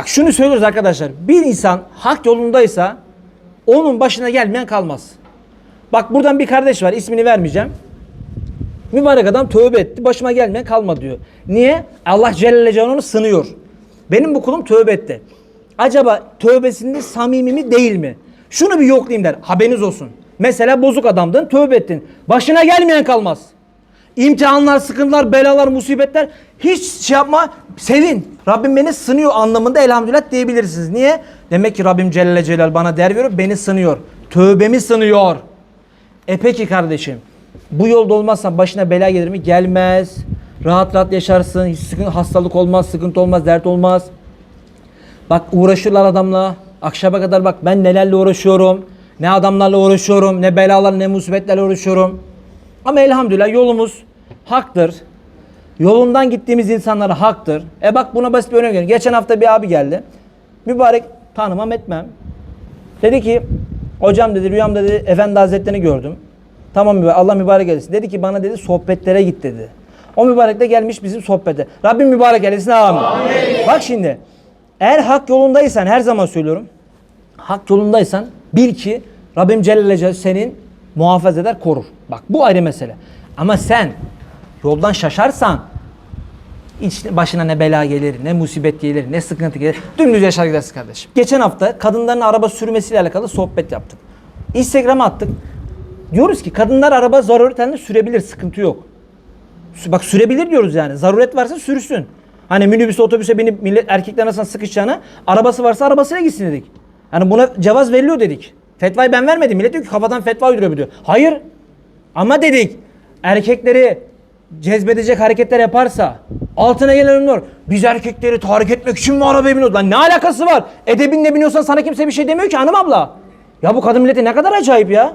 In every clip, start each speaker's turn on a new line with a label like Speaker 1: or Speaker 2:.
Speaker 1: Bak şunu söylüyoruz arkadaşlar. Bir insan hak yolundaysa onun başına gelmeyen kalmaz. Bak buradan bir kardeş var ismini vermeyeceğim. Mübarek adam tövbe etti. Başıma gelmeyen kalma diyor. Niye? Allah Celle Celaluhu sınıyor. Benim bu kulum tövbe etti. Acaba tövbesinde samimi mi değil mi? Şunu bir yoklayayım der. Haberiniz olsun. Mesela bozuk adamdın tövbe ettin. Başına gelmeyen kalmaz. İmtihanlar, sıkıntılar, belalar, musibetler hiç şey yapma. Sevin. Rabbim beni sınıyor anlamında elhamdülillah diyebilirsiniz. Niye? Demek ki Rabbim Celle Celal bana değer veriyor. Beni sınıyor. Tövbemi sınıyor. E peki kardeşim. Bu yolda olmazsan başına bela gelir mi? Gelmez. Rahat rahat yaşarsın. Hiç sıkıntı, hastalık olmaz, sıkıntı olmaz, dert olmaz. Bak uğraşırlar adamla. Akşama kadar bak ben nelerle uğraşıyorum. Ne adamlarla uğraşıyorum. Ne belalar ne musibetlerle uğraşıyorum. Ama elhamdülillah yolumuz haktır. Yolundan gittiğimiz insanlar haktır. E bak buna basit bir örnek vereyim. Geçen hafta bir abi geldi. Mübarek tanımam etmem. Dedi ki hocam dedi rüyamda dedi Efendi Hazretlerini gördüm. Tamam mübarek Allah mübarek eylesin. Dedi ki bana dedi sohbetlere git dedi. O mübarek de gelmiş bizim sohbete. Rabbim mübarek eylesin amin. Bak şimdi eğer hak yolundaysan her zaman söylüyorum. Hak yolundaysan bil ki Rabbim Celle Celaluhu senin muhafaza eder korur. Bak bu ayrı mesele. Ama sen yoldan şaşarsan hiç başına ne bela gelir, ne musibet gelir, ne sıkıntı gelir. Dümdüz yaşar gidersin kardeşim. Geçen hafta kadınların araba sürmesiyle alakalı sohbet yaptık. Instagram'a attık. Diyoruz ki kadınlar araba zaruret halinde sürebilir, sıkıntı yok. Bak sürebilir diyoruz yani. Zaruret varsa sürsün. Hani minibüse, otobüse binip millet erkekler nasıl sıkışacağına arabası varsa arabasıyla gitsin dedik. Hani buna cevaz veriliyor dedik. Fetvayı ben vermedim. Millet diyor ki kafadan fetva uyduruyor diyor. Hayır. Ama dedik erkekleri cezbedecek hareketler yaparsa altına gelen onlar biz erkekleri tahrik etmek için mi arabaya biniyoruz? Lan ne alakası var? Edebinle biniyorsan sana kimse bir şey demiyor ki hanım abla. Ya bu kadın milleti ne kadar acayip ya.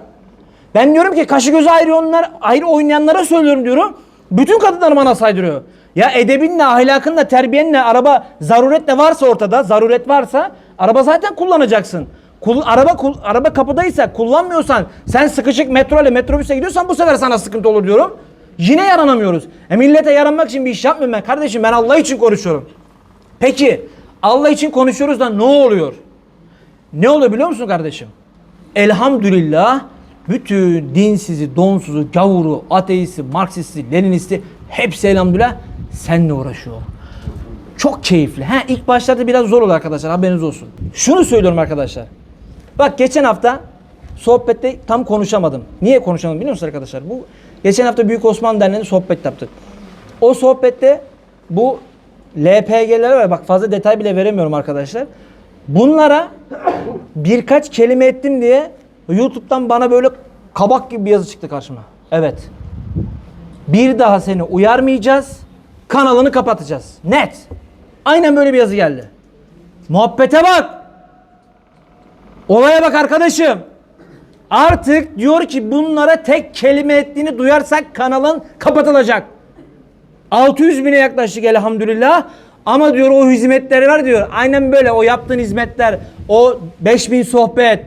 Speaker 1: Ben diyorum ki kaşı gözü ayrı onlar ayrı oynayanlara söylüyorum diyorum. Bütün kadınlar bana saydırıyor. Ya edebinle, ahlakınla, terbiyenle, araba zaruretle varsa ortada, zaruret varsa araba zaten kullanacaksın. Kul, araba kul, araba kapıdaysa kullanmıyorsan sen sıkışık metro ile metrobüse gidiyorsan bu sefer sana sıkıntı olur diyorum. Yine yaranamıyoruz. E millete yaranmak için bir iş yapmıyorum ben kardeşim ben Allah için konuşuyorum. Peki Allah için konuşuyoruz da ne oluyor? Ne oluyor biliyor musun kardeşim? Elhamdülillah bütün dinsizi, donsuzu, gavuru, ateisti, marksisti, leninisti hepsi elhamdülillah seninle uğraşıyor. Çok keyifli. Ha ilk başlarda biraz zor olur arkadaşlar haberiniz olsun. Şunu söylüyorum arkadaşlar. Bak geçen hafta sohbette tam konuşamadım. Niye konuşamadım biliyor musunuz arkadaşlar? Bu geçen hafta Büyük Osmanlı Derneği'nde sohbet yaptık. O sohbette bu LPG'lere var. Bak fazla detay bile veremiyorum arkadaşlar. Bunlara birkaç kelime ettim diye YouTube'dan bana böyle kabak gibi bir yazı çıktı karşıma. Evet. Bir daha seni uyarmayacağız. Kanalını kapatacağız. Net. Aynen böyle bir yazı geldi. Muhabbete bak. Olaya bak arkadaşım. Artık diyor ki bunlara tek kelime ettiğini duyarsak kanalın kapatılacak. 600 bine yaklaştık elhamdülillah. Ama diyor o hizmetleri var diyor. Aynen böyle o yaptığın hizmetler, o 5000 sohbet.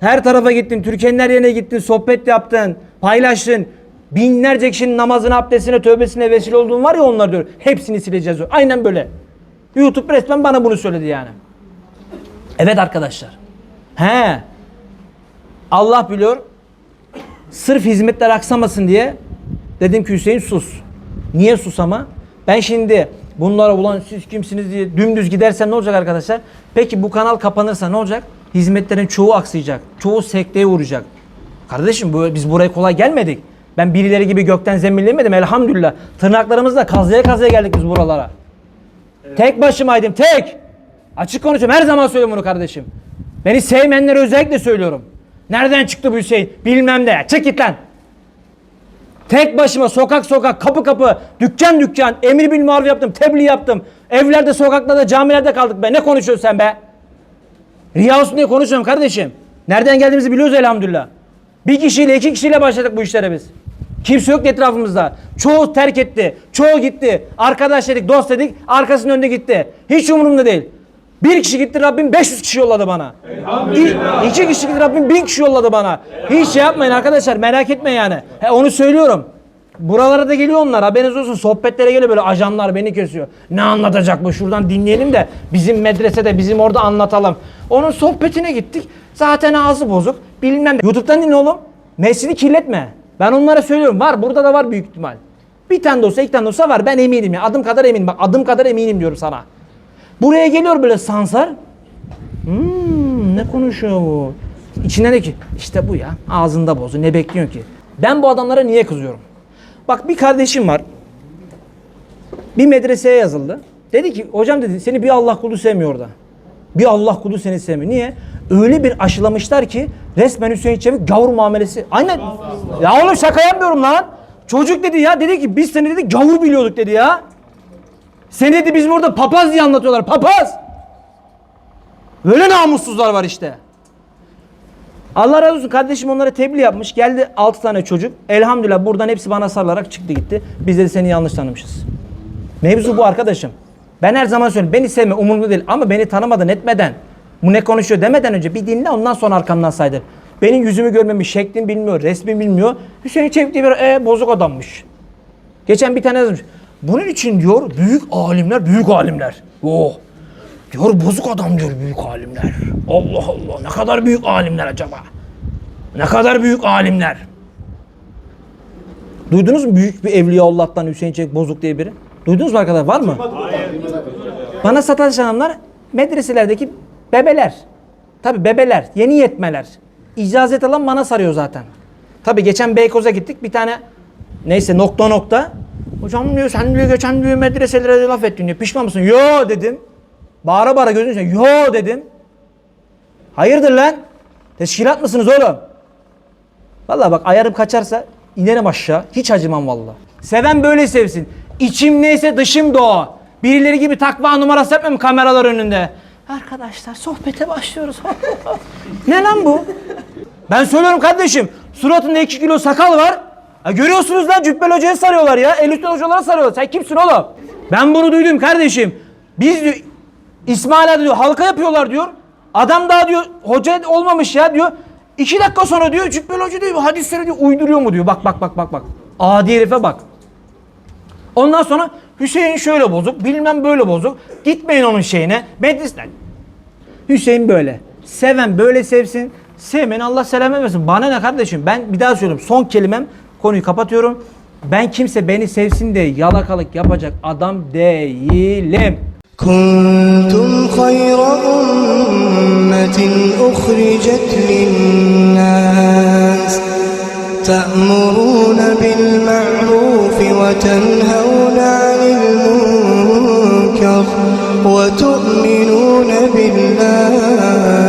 Speaker 1: Her tarafa gittin, Türkiye'nin her yerine gittin, sohbet yaptın, paylaştın. Binlerce kişinin namazına, abdestine, tövbesine vesile olduğun var ya onlar diyor. Hepsini sileceğiz diyor. Aynen böyle. YouTube resmen bana bunu söyledi yani. Evet arkadaşlar. He. Allah biliyor. Sırf hizmetler aksamasın diye dedim ki Hüseyin sus. Niye sus ama? Ben şimdi bunlara ulan siz kimsiniz diye dümdüz gidersem ne olacak arkadaşlar? Peki bu kanal kapanırsa ne olacak? Hizmetlerin çoğu aksayacak. Çoğu sekteye uğrayacak. Kardeşim bu, biz buraya kolay gelmedik. Ben birileri gibi gökten zeminlemedim elhamdülillah. Tırnaklarımızla kazıya kazıya geldik biz buralara. Tek başımaydım tek. Açık konuşuyorum her zaman söylüyorum bunu kardeşim. Beni sevmeyenlere özellikle söylüyorum. Nereden çıktı bu Hüseyin? Bilmem de. Çık git lan. Tek başıma sokak sokak, kapı kapı, dükkan dükkan, emir bil maruf yaptım, tebliğ yaptım. Evlerde, sokaklarda, camilerde kaldık be. Ne konuşuyorsun sen be? Riya olsun diye konuşuyorum kardeşim. Nereden geldiğimizi biliyoruz elhamdülillah. Bir kişiyle, iki kişiyle başladık bu işlere biz. Kimse yok etrafımızda. Çoğu terk etti. Çoğu gitti. Arkadaş dedik, dost dedik. Arkasının önünde gitti. Hiç umurumda değil. Bir kişi gitti Rabbim 500 kişi yolladı bana. İ- İki kişi gitti Rabbim 1000 kişi yolladı bana. Hiç şey yapmayın arkadaşlar merak etme yani. He, onu söylüyorum. Buralara da geliyor onlar haberiniz olsun sohbetlere geliyor böyle ajanlar beni kesiyor. Ne anlatacak bu şuradan dinleyelim de bizim medresede bizim orada anlatalım. Onun sohbetine gittik zaten ağzı bozuk bilmem ne. Youtube'dan dinle oğlum mescidi kirletme. Ben onlara söylüyorum var burada da var büyük ihtimal. Bir tane de olsa iki tane de olsa var ben eminim ya adım kadar eminim bak adım kadar eminim diyorum sana. Buraya geliyor böyle sansar. Hmm, ne konuşuyor bu? İçine de ki işte bu ya ağzında bozu ne bekliyorsun ki? Ben bu adamlara niye kızıyorum? Bak bir kardeşim var. Bir medreseye yazıldı. Dedi ki hocam dedi seni bir Allah kulu sevmiyor orada. Bir Allah kulu seni sevmiyor. Niye? Öyle bir aşılamışlar ki resmen Hüseyin Çevik gavur muamelesi. Aynen. Ya oğlum şaka yapmıyorum lan. Çocuk dedi ya dedi ki biz seni dedi gavur biliyorduk dedi ya. Seni dedi bizim orada papaz diye anlatıyorlar. Papaz. Böyle namussuzlar var işte. Allah razı olsun kardeşim onlara tebliğ yapmış. Geldi 6 tane çocuk. Elhamdülillah buradan hepsi bana sarılarak çıktı gitti. Biz de seni yanlış tanımışız. Mevzu bu arkadaşım. Ben her zaman söylüyorum. Beni sevme umurumda değil. Ama beni tanımadan etmeden bu ne konuşuyor demeden önce bir dinle ondan sonra arkamdan saydır. Benim yüzümü görmemiş, şeklim bilmiyor, resmim bilmiyor. Hüseyin Çevik diye bir e, bozuk adammış. Geçen bir tane yazmış. Bunun için diyor büyük alimler, büyük alimler. Oh. Diyor bozuk adam diyor büyük alimler. Allah Allah ne kadar büyük alimler acaba? Ne kadar büyük alimler? Duydunuz mu büyük bir evliya Allah'tan Hüseyin Çelik Bozuk diye biri? Duydunuz mu arkadaşlar? Var mı? Bana sataş adamlar medreselerdeki bebeler. Tabi bebeler, yeni yetmeler. İcazet alan bana sarıyor zaten. Tabi geçen Beykoz'a gittik bir tane neyse nokta nokta. Hocam diyor sen diyor geçen diyor medreselere laf ettin diyor. Pişman mısın? Yo dedim. Bağıra bağıra gözünü seveyim. Yo dedim. Hayırdır lan? Teşkilat mısınız oğlum? Vallahi bak ayarım kaçarsa inerim aşağı. Hiç acımam vallahi. Seven böyle sevsin. İçim neyse dışım da o. Birileri gibi takva numarası yapmıyorum kameralar önünde. Arkadaşlar sohbete başlıyoruz. ne lan bu? Ben söylüyorum kardeşim. Suratında 2 kilo sakal var. Ha, görüyorsunuz lan Cübbel Hoca'ya sarıyorlar ya. El üstten hocalara sarıyorlar. Sen kimsin oğlum? Ben bunu duydum kardeşim. Biz diyor İsmail diyor halka yapıyorlar diyor. Adam daha diyor hoca olmamış ya diyor. İki dakika sonra diyor Cübbel Hoca diyor hadisleri diyor uyduruyor mu diyor. Bak bak bak bak bak. Adi herife bak. Ondan sonra Hüseyin şöyle bozuk, bilmem böyle bozuk. Gitmeyin onun şeyine. Medreseden. Hüseyin böyle. Seven böyle sevsin. Sevmeyen Allah selam vermesin. Bana ne kardeşim? Ben bir daha söylüyorum. Son kelimem. Konuyu kapatıyorum. Ben kimse beni sevsin diye yalakalık yapacak adam değilim.
Speaker 2: كنتم خير أمة أخرجت للناس تأمرون بالمعروف وتنهون عن المنكر وتؤمنون بالله